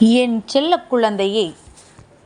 என் செல்ல குழந்தையே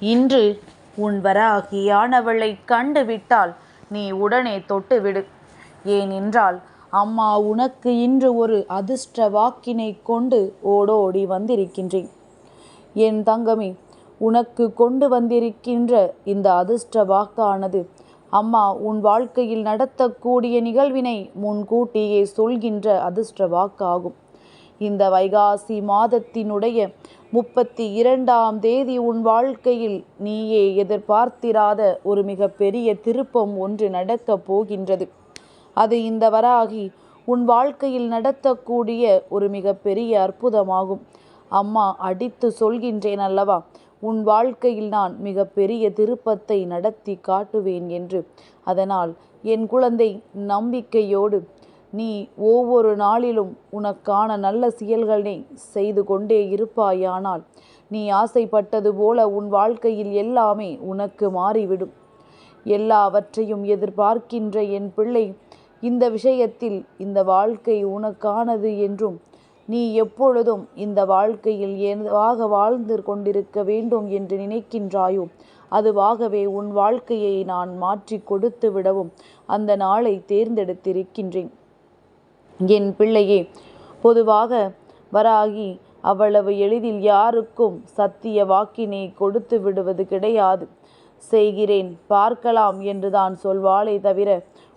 இன்று உன் வராகியானவளைக் கண்டுவிட்டால் நீ உடனே தொட்டுவிடு. ஏனென்றால் அம்மா உனக்கு இன்று ஒரு அதிர்ஷ்ட வாக்கினை கொண்டு ஓடோடி வந்திருக்கின்றேன். என் தங்கமே உனக்கு கொண்டு வந்திருக்கின்ற இந்த அதிர்ஷ்ட வாக்கானது அம்மா உன் வாழ்க்கையில் நடத்தக்கூடிய நிகழ்வினை முன்கூட்டியே சொல்கின்ற அதிர்ஷ்ட வாக்காகும். இந்த வைகாசி மாதத்தினுடைய முப்பத்தி இரண்டாம் தேதி உன் வாழ்க்கையில் நீயே எதிர்பார்த்திராத ஒரு மிக பெரிய திருப்பம் ஒன்று நடக்கப் போகின்றது. அது இந்த வராகி உன் வாழ்க்கையில் நடத்தக்கூடிய ஒரு மிக பெரிய அற்புதமாகும். அம்மா அடித்து சொல்கின்றேன் அல்லவா? உன் வாழ்க்கையில் நான் மிக பெரிய திருப்பத்தை நடத்தி காட்டுவேன் என்று. அதனால் என் குழந்தை நம்பிக்கையோடு நீ ஒவ்வொரு நாளிலும் உனக்கான நல்ல செயல்களை செய்து கொண்டே இருப்பாயானால் நீ ஆசைப்பட்டது போல உன் வாழ்க்கையில் எல்லாமே உனக்கு மாறிவிடும். எல்லாவற்றையும் எதிர்பார்க்கின்ற என் பிள்ளை இந்த விஷயத்தில் இந்த வாழ்க்கை உனக்கானது என்றும் நீ எப்பொழுதும் இந்த வாழ்க்கையில் எதுவாக வாழ்ந்து கொண்டிருக்க வேண்டும் என்று நினைக்கின்றாயோ அதுவாகவே உன் வாழ்க்கையை நான் மாற்றி கொடுத்து விடவும் அந்த நாளை தேர்ந்தெடுத்திருக்கின்றேன். என் பிள்ளையே பொதுவாக வராகி அவ்வளவு எளிதில் யாருக்கும் சத்திய வாக்கினை கொடுத்து விடுவது கிடையாது. செய்கிறேன் பார்க்கலாம் என்று தான் சொல்வாளே தவிர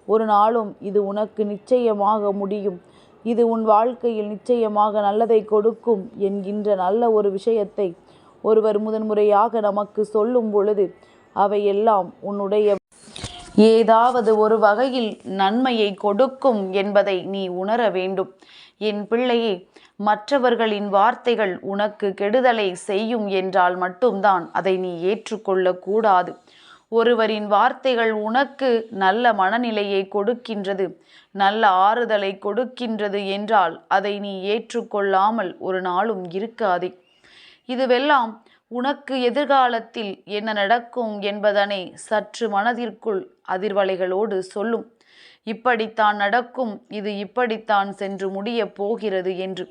ஒரு நாளும் இது உனக்கு நிச்சயமாக முடியும். இது உன் வாழ்க்கையில் நிச்சயமாக நல்லதை கொடுக்கும் என்கின்ற நல்ல ஒரு விஷயத்தை ஒருவர் முதன்முறையாக நமக்கு சொல்லும் பொழுது அவையெல்லாம் உன்னுடைய ஏதாவது ஒரு வகையில் நன்மையை கொடுக்கும் என்பதை நீ உணர வேண்டும். என் பிள்ளையே மற்றவர்களின் வார்த்தைகள் உனக்கு கெடுதலை செய்யும் என்றால் மட்டும்தான் அதை நீ ஏற்றுக்கொள்ளக்கூடாது ஒருவரின் வார்த்தைகள் உனக்கு நல்ல மனநிலையை கொடுக்கின்றது நல்ல ஆறுதலை கொடுக்கின்றது என்றால் அதை நீ ஏற்றுக்கொள்ளாமல் ஒரு நாளும் இருக்காதே. இதுவெல்லாம் உனக்கு எதிர்காலத்தில் என்ன நடக்கும் என்பதனை சற்று மனதிற்குள் அதிர்வலைகளோடு சொல்லும். இப்படித்தான் நடக்கும் இது இப்படித்தான் சென்று முடியப் போகிறது என்று.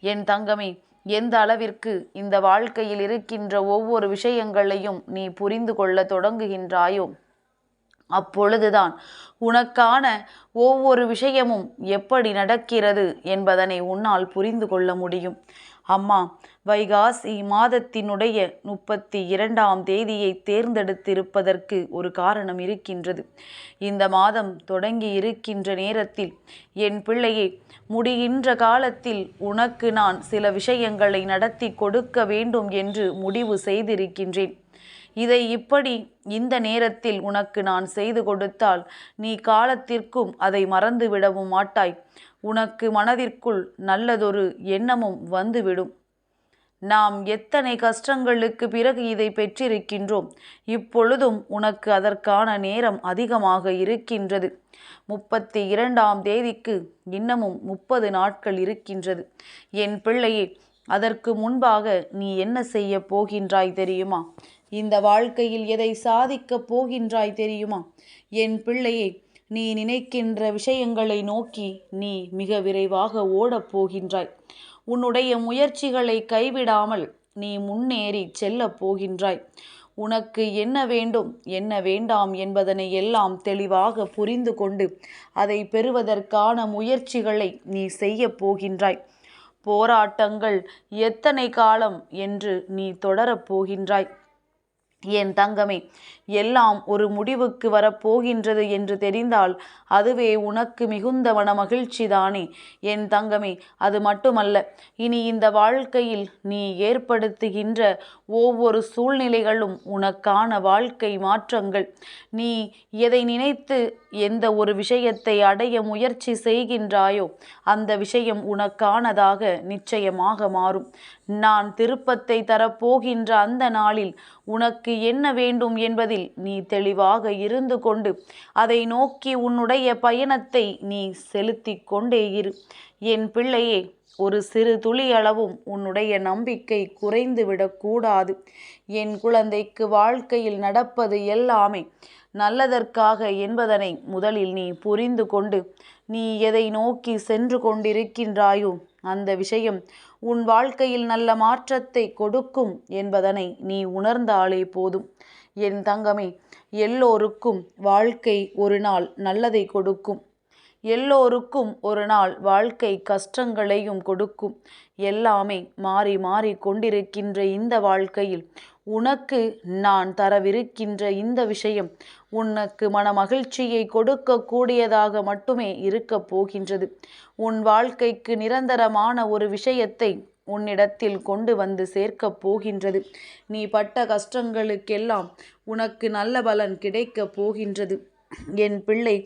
என் தங்கமே எந்த அளவிற்கு இந்த வாழ்க்கையில் இருக்கின்ற ஒவ்வொரு விஷயங்களையும் நீ புரிந்து கொள்ள தொடங்குகின்றாயோ அப்பொழுதுதான் உனக்கான ஒவ்வொரு விஷயமும் எப்படி நடக்கிறது என்பதனை உன்னால் புரிந்து கொள்ள முடியும். அம்மா வைகாசி மாதத்தினுடைய முப்பத்தி இரண்டாம் தேதியை தேர்ந்தெடுத்திருப்பதற்கு ஒரு காரணம் இருக்கின்றது. இந்த மாதம் தொடங்கி இருக்கின்ற நேரத்தில் என் பிள்ளையை முடிகின்ற காலத்தில் உனக்கு நான் சில விஷயங்களை நடத்தி கொடுக்க வேண்டும் என்று முடிவு செய்திருக்கின்றேன். இதை இப்படி இந்த நேரத்தில் உனக்கு நான் செய்து கொடுத்தால் நீ காலத்திற்கும் அதை மறந்துவிடவும் மாட்டாய். உனக்கு மனதிற்குள் நல்லதொரு எண்ணமும் வந்துவிடும். நாம் எத்தனை கஷ்டங்களுக்கு பிறகு இதை பெற்றிருக்கின்றோம்? இப்பொழுதும் உனக்கு அதற்கான நேரம் அதிகமாக இருக்கின்றது. முப்பத்தி இரண்டாம் தேதிக்கு இன்னமும் முப்பது நாட்கள் இருக்கின்றது. என் பிள்ளையே அதற்கு முன்பாக நீ என்ன செய்ய போகின்றாய் தெரியுமா? இந்த வாழ்க்கையில் எதை சாதிக்கப் போகின்றாய் தெரியுமா? என் பிள்ளையே நீ நினைக்கின்ற விஷயங்களை நோக்கி நீ மிக விரைவாக ஓடப் போகின்றாய். உன்னுடைய முயற்சிகளை கைவிடாமல் நீ முன்னேறி செல்லப் போகின்றாய். உனக்கு என்ன வேண்டும் என்ன வேண்டாம் என்பதனை எல்லாம் தெளிவாக புரிந்து கொண்டு அதை பெறுவதற்கான முயற்சிகளை நீ செய்ய போகின்றாய். போராட்டங்கள் எத்தனை காலம் என்று நீ தொடரப் போகின்றாய். என் தங்கமே எல்லாம் ஒரு முடிவுக்கு வரப்போகின்றது என்று தெரிந்தால் அதுவே உனக்கு மிகுந்த மன மகிழ்ச்சிதானே என் தங்கமே அது மட்டுமல்ல இனி இந்த வாழ்க்கையில் நீ ஏற்படுத்துகின்ற ஒவ்வொரு சூழ்நிலைகளும் உனக்கான வாழ்க்கை மாற்றங்கள். நீ எதை நினைத்து எந்த ஒரு விஷயத்தை அடைய முயற்சி செய்கின்றாயோ அந்த விஷயம் உனக்கானதாக நிச்சயமாக மாறும். நான் திருப்பத்தை தரப்போகின்ற அந்த நாளில் உனக்கு என்ன வேண்டும் என்பதில் நீ தெளிவாக இருந்து கொண்டு அதை நோக்கி உன்னுடைய பயணத்தை நீ செலுத்தி கொண்டே இரு. என் பிள்ளையே ஒரு சிறு துளி அளவும் உன்னுடைய நம்பிக்கை குறைந்து விடக்கூடாது என் குழந்தைக்கு வாழ்க்கையில் நடப்பது எல்லாமே நல்லதற்காக என்பதனை முதலில் நீ புரிந்து கொண்டு நீ எதை நோக்கி சென்று கொண்டிருக்கின்றாயோ அந்த விஷயம் உன் வாழ்க்கையில் நல்ல மாற்றத்தை கொடுக்கும் என்பதனை நீ உணர்ந்தாலே போதும். என் தங்கமே எல்லோருக்கும் வாழ்க்கை ஒரு நாள் நல்லதை கொடுக்கும். எல்லோருக்கும் ஒரு நாள் வாழ்க்கை கஷ்டங்களையும் கொடுக்கும். எல்லாமே மாறி மாறி கொண்டிருக்கின்ற இந்த வாழ்க்கையில் உனக்கு நான் தரவிருக்கின்ற இந்த விஷயம் உனக்கு மன மகிழ்ச்சியை கொடுக்கக்கூடியதாக மட்டுமே இருக்கப் போகின்றது. உன் வாழ்க்கைக்கு நிரந்தரமான ஒரு விஷயத்தை உன்னிடத்தில் கொண்டு வந்து சேர்க்கப் போகின்றது. நீ பட்ட கஷ்டங்களுக்கெல்லாம் உனக்கு நல்ல பலன் கிடைக்கப் போகின்றது. என் பிள்ளை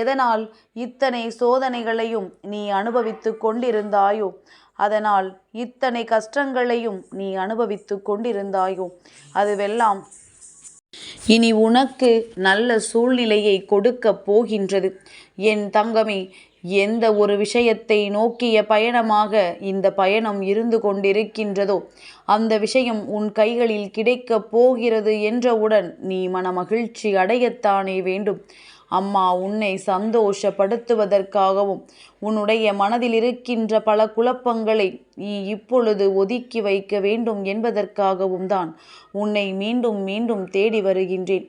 எதனால் இத்தனை சோதனைகளையும் நீ அனுபவித்து கொண்டிருந்தாயோ? அதனால் இத்தனை கஷ்டங்களையும் நீ அனுபவித்து கொண்டிருந்தாயோ? அதுவெல்லாம் இனி உனக்கு நல்ல சூழ்நிலையை கொடுக்கப் போகின்றது. என் தங்கமே எந்த ஒரு விஷயத்தை நோக்கிய பயணமாக இந்த பயணம் இருந்து கொண்டிருக்கின்றதோ அந்த விஷயம் உன் கைகளில் கிடைக்கப் போகிறது என்றவுடன் நீ மனமகிழ்ச்சி அடையத்தானே வேண்டும். அம்மா உன்னை சந்தோஷப்படுத்துவதற்காகவும் உன்னுடைய மனதில் இருக்கின்ற பல குழப்பங்களை நீ இப்பொழுது ஒதுக்கி வைக்க வேண்டும் என்பதற்காகவும் தான் உன்னை மீண்டும் மீண்டும் தேடி வருகின்றேன்.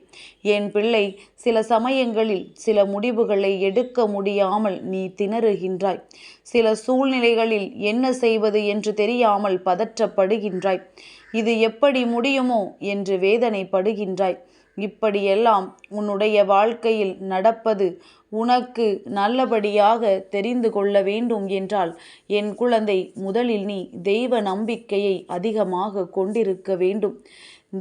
என் பிள்ளை சில சமயங்களில் சில முடிவுகளை எடுக்க முடியாமல் நீ திணறுகின்றாய். சில சூழ்நிலைகளில் என்ன செய்வது என்று தெரியாமல் பதற்றப்படுகின்றாய். இது எப்படி முடியுமோ என்று வேதனைப்படுகின்றாய். இப்படியெல்லாம் உன்னுடைய வாழ்க்கையில் நடப்பது உனக்கு நல்லபடியாக தெரிந்து கொள்ள வேண்டும் என்றால் என் குழந்தை முதலில் நீ தெய்வ நம்பிக்கையை அதிகமாக கொண்டிருக்க வேண்டும்.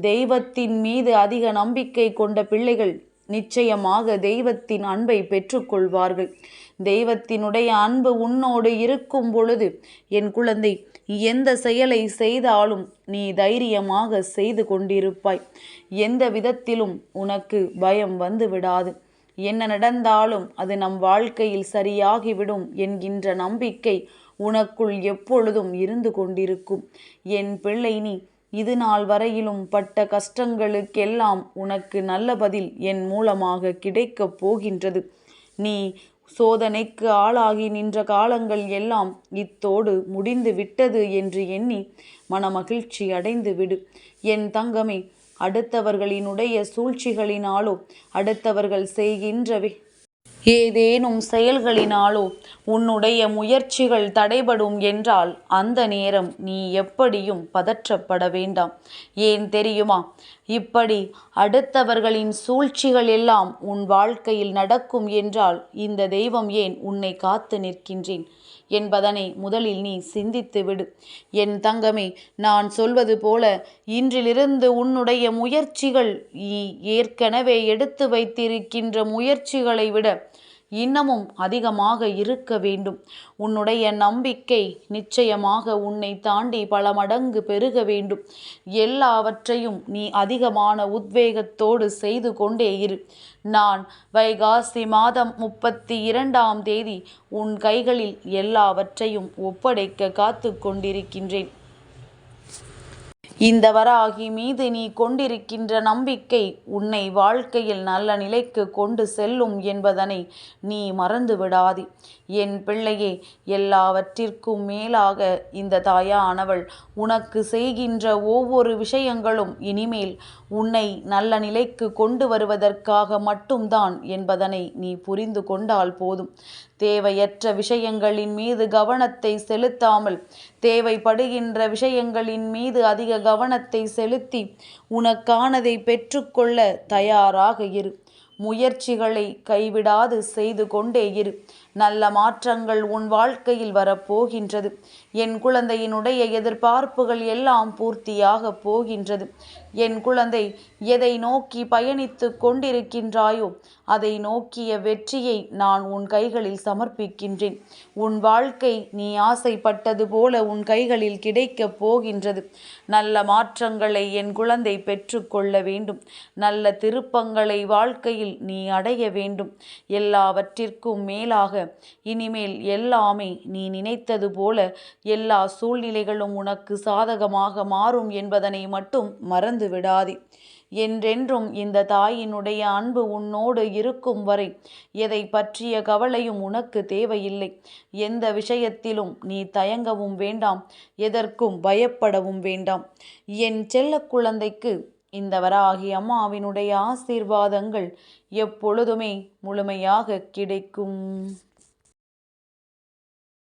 தெய்வத்தின் மீது அதிக நம்பிக்கை கொண்ட பிள்ளைகள் நிச்சயமாக தெய்வத்தின் அன்பை பெற்றுக்கொள்வார்கள். தெய்வத்தினுடைய அன்பு உன்னோடு இருக்கும் பொழுது என் குழந்தை எந்த செயலை செய்தாலும் நீ தைரியமாக செய்து கொண்டிருப்பாய். எந்த விதத்திலும் உனக்கு பயம் வந்து விடாது என்ன நடந்தாலும் அது நம் வாழ்க்கையில் சரியாகிவிடும் என்கின்ற நம்பிக்கை உனக்குள் எப்பொழுதும் இருந்து கொண்டிருக்கும். என் பிள்ளை நீ இது நாள் வரையிலும் பட்ட கஷ்டங்களுக்கெல்லாம் உனக்கு நல்ல பதில் என் மூலமாக கிடைக்கப் போகின்றது. நீ சோதனைக்கு ஆளாகி நின்ற காலங்கள் எல்லாம் இத்தோடு முடிந்து விட்டது என்று எண்ணி மனமகிழ்ச்சி அடைந்து விடு. என் தங்கமே அடுத்தவர்களினுடைய சூழ்ச்சிகளினாலோ அடுத்தவர்கள் செய்கின்றவே ஏதேனும் செயல்களினாலோ உன்னுடைய முயற்சிகள் தடைபடும் என்றால் அந்த நேரம் நீ எப்படியும் பதற்றப்பட வேண்டாம். ஏன் தெரியுமா? இப்படி அடுத்தவர்களின் சூழ்ச்சிகள் எல்லாம் உன் வாழ்க்கையில் நடக்கும் என்றால் இந்த தெய்வம் ஏன் உன்னை காத்து நிற்கின்றேன்? என்பதனை முதலில் நீ சிந்தித்து விடு. என் தங்கமே நான் சொல்வது போல இன்றிலிருந்து உன்னுடைய முயற்சிகள் ஏற்கனவே எடுத்து வைத்திருக்கின்ற முயற்சிகளை விட இன்னமும் அதிகமாக இருக்க வேண்டும். உன்னுடைய நம்பிக்கை நிச்சயமாக உன்னை தாண்டி பல மடங்கு பெருக வேண்டும். எல்லாவற்றையும் நீ அதிகமான உத்வேகத்தோடு செய்து கொண்டே இரு. நான் வைகாசி மாதம் முப்பத்தி இரண்டாம் தேதி உன் கைகளில் எல்லாவற்றையும் ஒப்படைக்க காத்து கொண்டிருக்கின்றேன். இந்த வராகி மீது நீ கொண்டிருக்கின்ற நம்பிக்கை உன்னை வாழ்க்கையில் நல்ல நிலைக்கு கொண்டு செல்லும் என்பதனை நீ மறந்து விடாதே என் பிள்ளையே எல்லாவற்றிற்கும் மேலாக இந்த தாயானவள் உனக்கு செய்கின்ற ஒவ்வொரு விஷயங்களும் இனிமேல் உன்னை நல்ல நிலைக்கு கொண்டு வருவதற்காக மட்டும்தான் என்பதனை நீ புரிந்து கொண்டால் போதும். தேவையற்ற விஷயங்களின் மீது கவனத்தை செலுத்தாமல் தேவைப்படுகின்ற விஷயங்களின் மீது அதிக கவனத்தை செலுத்தி உனக்கானதை பெற்றுக்கொள்ள தயாராக இரு. முயற்சிகளை கைவிடாது செய்து கொண்டே இரு. நல்ல மாற்றங்கள் உன் வாழ்க்கையில் வரப்போகின்றது. என் குழந்தையினுடைய எதிர்பார்ப்புகள் எல்லாம் பூர்த்தியாக போகின்றது. என் குழந்தை எதை நோக்கி பயணித்து கொண்டிருக்கின்றாயோ அதை நோக்கிய வெற்றியை நான் உன் கைகளில் சமர்ப்பிக்கின்றேன். உன் வாழ்க்கை நீ ஆசைப்பட்டது போல உன் கைகளில் கிடைக்கப் போகின்றது. நல்ல மாற்றங்களை என் குழந்தை பெற்றுக்கொள்ள வேண்டும். நல்ல திருப்பங்களை வாழ்க்கையில் நீ அடைய வேண்டும். எல்லாவற்றிற்கும் மேலாக இனிமேல் எல்லாமே நீ நினைத்தது போல எல்லா சூழ்நிலைகளும் உனக்கு சாதகமாக மாறும் என்பதனை மட்டும் மறந்து விடாதே என்றென்றும் இந்த தாயினுடைய அன்பு உன்னோடு இருக்கும் வரை எதை பற்றிய கவலையும் உனக்கு தேவையில்லை. எந்த விஷயத்திலும் நீ தயங்கவும் வேண்டாம் எதற்கும் பயப்படவும் வேண்டாம். என் செல்ல குழந்தைக்கு இந்த வராகி அம்மாவினுடைய ஆசீர்வாதங்கள் எப்பொழுதுமே முழுமையாக கிடைக்கும்.